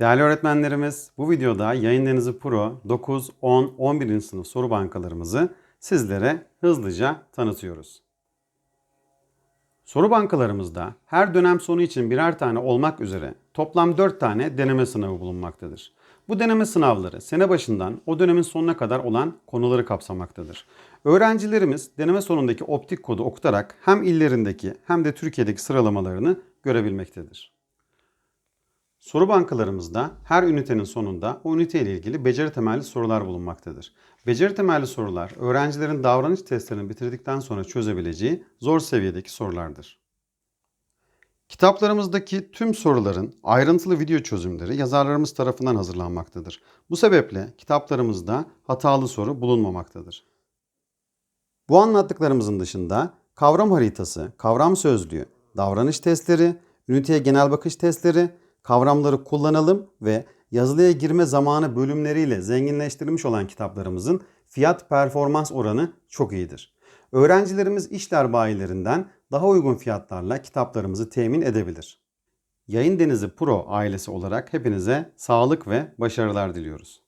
Değerli öğretmenlerimiz, bu videoda Yayın Denizi Pro 9, 10, 11. sınıf soru bankalarımızı sizlere hızlıca tanıtıyoruz. Soru bankalarımızda her dönem sonu için birer tane olmak üzere toplam 4 tane deneme sınavı bulunmaktadır. Bu deneme sınavları sene başından o dönemin sonuna kadar olan konuları kapsamaktadır. Öğrencilerimiz deneme sonundaki optik kodu okutarak hem illerindeki hem de Türkiye'deki sıralamalarını görebilmektedir. Soru bankalarımızda her ünitenin sonunda o ünite ilgili beceri temelli sorular bulunmaktadır. Beceri temelli sorular öğrencilerin davranış testlerini bitirdikten sonra çözebileceği zor seviyedeki sorulardır. Kitaplarımızdaki tüm soruların ayrıntılı video çözümleri yazarlarımız tarafından hazırlanmaktadır. Bu sebeple kitaplarımızda hatalı soru bulunmamaktadır. Bu anlattıklarımızın dışında kavram haritası, kavram sözlüğü, davranış testleri, üniteye genel bakış testleri, kavramları kullanalım ve yazılıya girme zamanı bölümleriyle zenginleştirilmiş olan kitaplarımızın fiyat performans oranı çok iyidir. Öğrencilerimiz işler bayilerinden daha uygun fiyatlarla kitaplarımızı temin edebilir. Yayın Denizi Pro ailesi olarak hepinize sağlık ve başarılar diliyoruz.